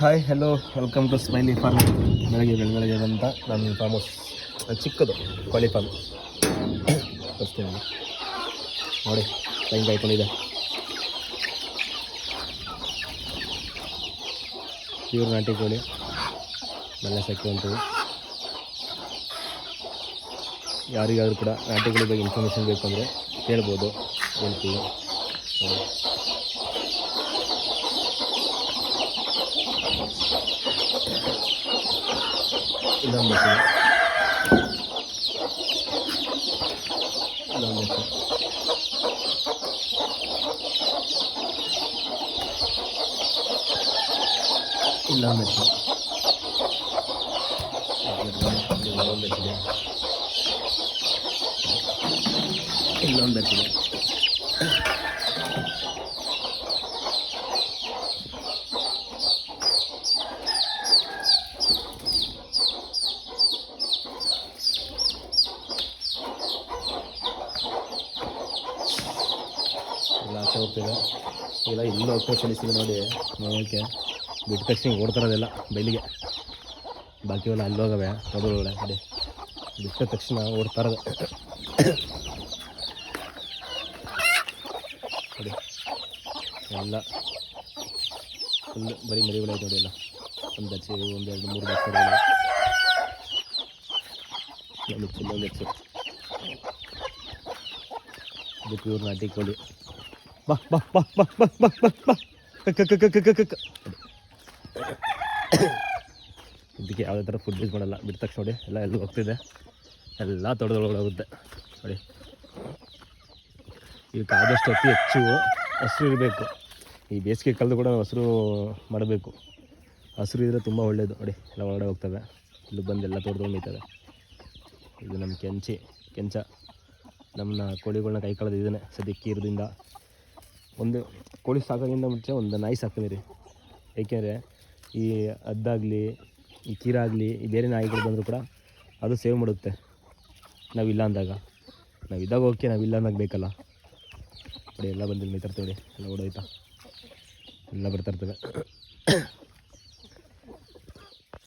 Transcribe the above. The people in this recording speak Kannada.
Hi hello welcome to smiley farm ಬೆಳಗ್ಗೆ ಬೆಳ ಬೆಳಗ್ಗೆ ಬಂತ ನನ್ನ ಫಾರ್ಮ್ ಹೌಸ್ ಚಿಕ್ಕದು ಕೋಳಿ ಫಾರ್ಮ್ ಅಷ್ಟೇ. ನೋಡಿ ಟೈಮ್ ಕಾಯ್ಕೊಂಡಿದೆ ಪ್ಯೂರ್ ನಾಟಿ ಕೋಳಿ. ಮನೆ ಸಾಕುವಂಥದ್ದು ಯಾರಿಗಾದರೂ ಕೂಡ ನಾಟಿ ಕೋಳಿ ಬಗ್ಗೆ ಇನ್ಫಾರ್ಮೇಷನ್ ಬೇಕು ಅಂದರೆ ಕೇಳ್ಬೋದು ಹೇಳ್ತೀವಿ ഇടാൻ പറ്റില്ല ഇടാൻ പറ്റും ഇടാൻ പറ്റും പറ്റില്ല ഇടാൻ പറ്റില്ല ಹೋಗ್ತಿದೆ ಇಲ್ಲ ಇಲ್ಲಿ ಹೋಗ್ತಾ ಚಲಿಸಿದೆ ನೋಡಿ ನೋಡೋಕ್ಕೆ ಬಿಟ್ಟ ತಕ್ಷಣ ಓಡ್ತಾರದೆಲ್ಲ ಬೈಲಿಗೆ ಬಾಕಿ ಎಲ್ಲ ಅಲ್ಲಿ ಹೋಗವೆ ನೋಡೋಳೆ ಕಡೆ ಬಿಟ್ಟ ತಕ್ಷಣ ಓಡ್ತಾ ಇರೋದು ನೋಡಿ ಎಲ್ಲ ಫುಲ್ ಬರೀ ಮರಿಗಳಾಯ್ತು ನೋಡಿ ಎಲ್ಲ ಒಂದು ಬಚ್ಚೆ ಒಂದು ಎರಡು ಮೂರು ಬಚ್ಚೆಗಳು ಒಂದು ಚಿನ್ನ ಬೆಚ್ಚು ಇದು ಪ್ಯೂರ್ ನಾಟಿ ಕೋಳಿ ಬಾ ಬಾ ಬಾ ಬಾ ಬಾ ಬಾ ಬಾ ಬಾ. ಇದಕ್ಕೆ ಯಾವುದೇ ಥರ ಫುಡ್ ಯೂಸ್ ಮಾಡಲ್ಲ. ಬಿಟ್ಟ ತಕ್ಷಣ ನೋಡಿ, ಎಲ್ಲ ಎಲ್ಲೂ ಹೋಗ್ತಿದೆ. ಎಲ್ಲ ತೊಡೆದೊಳಗೊಳಗುತ್ತೆ ನೋಡಿ. ಇದಕ್ಕೆ ಆದಷ್ಟು ಅತಿ ಹೆಚ್ಚು ಹಸಿರು ಇರಬೇಕು. ಈ ಬೇಸಿಗೆ ಕಾಲದ ಕೂಡ ಹಸಿರು ಮಾಡಬೇಕು. ಹಸಿರು ಇದ್ದರೆ ತುಂಬ ಒಳ್ಳೆಯದು ನೋಡಿ, ಎಲ್ಲ ಒಳಗಡೆ ಹೋಗ್ತವೆ. ಇಲ್ಲಿ ಬಂದು ಎಲ್ಲ ಮೇಯ್ತವೆ. ಇದು ನಮ್ಮ ಕೆಂಚಿ, ಕೆಂಚ. ನಮ್ಮನ್ನ ಕೋಳಿಗಳನ್ನ ಕೈ ಕಳೆದು ಇದನ್ನೇ ಕೀರದಿಂದ ಒಂದು ಕೋಳಿ ಸಾಕೋದ್ರಿಂದ ಮುಂಚೆ ಒಂದು ನಾಯಿ ಸಾಕಿದ್ರಿ ಏಕೆಂದರೆ ಈ ಅದ್ದಾಗಲಿ, ಈ ಕೀರಾಗಲಿ ಈ ಬೇರೆ ನಾಯಿಗಳು ಬಂದರೂ ಕೂಡ ಅದು ಸೇವ್ ಮಾಡುತ್ತೆ. ನಾವಿಲ್ಲ ಅಂದಾಗ. ನಾವಿದ್ದಾಗ ಓಕೆ, ನಾವಿಲ್ಲ ಅಂದಾಗ ಬೇಕಲ್ಲ. ನೋಡಿ, ಎಲ್ಲ ಬಂದಿಲ್ಲ ಮೈತರ್ತೇವೆ ಎಲ್ಲ ಓಡೋಯ್ತಾ. ಎಲ್ಲ ಬರ್ತಾ ಇರ್ತವೆ